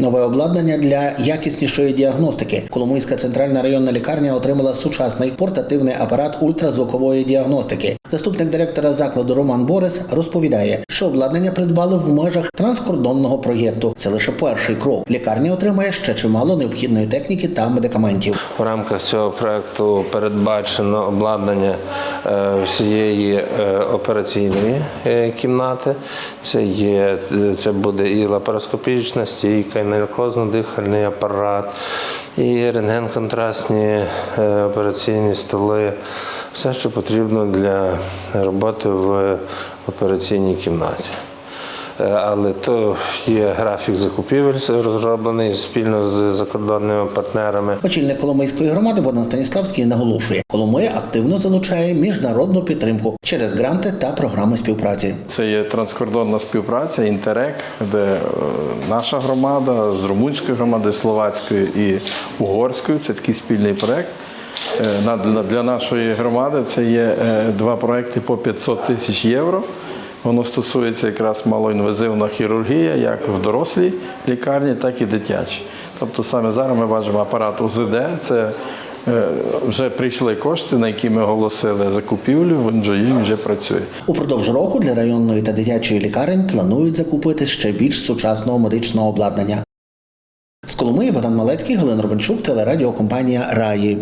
Нове обладнання для якіснішої діагностики. Коломийська центральна районна лікарня отримала сучасний портативний апарат ультразвукової діагностики. Заступник директора закладу Роман Борис розповідає, що обладнання придбали в межах транскордонного проєкту. Це лише перший крок. Лікарня отримає ще чимало необхідної техніки та медикаментів. В рамках цього проекту передбачено обладнання всієї е, операційної е, кімнати. Це є це буде і лапароскопічна стійка, і наркозно-дихальний апарат, і рентген-контрастні е, операційні столи. Все, що потрібно для роботи в операційній кімнаті. Е, Але то є графік закупівель розроблений спільно з закордонними партнерами. Очільник Коломийської громади Богдан Станіславський наголошує, Коломия активно залучає міжнародну підтримку через гранти та програми співпраці. Це є транскордонна співпраця, інтерек, де е, наша громада з румунською громадою, словацькою і угорською. Це такий спільний проект. Е, Для, нашої громади це є два проекти по 500 тисяч євро. Воно стосується якраз малоінвазивна хірургія, як в дорослій лікарні, так і дитячій. Тобто саме зараз ми бачимо апарат УЗД. Це е, вже прийшли кошти, на які ми оголосили закупівлю. Він вже він вже працює. Упродовж року для районної та дитячої лікарень планують закупити ще більш сучасного медичного обладнання. З Коломиї Богдан Малецький, Галина Робенчук, телерадіокомпанія Раї.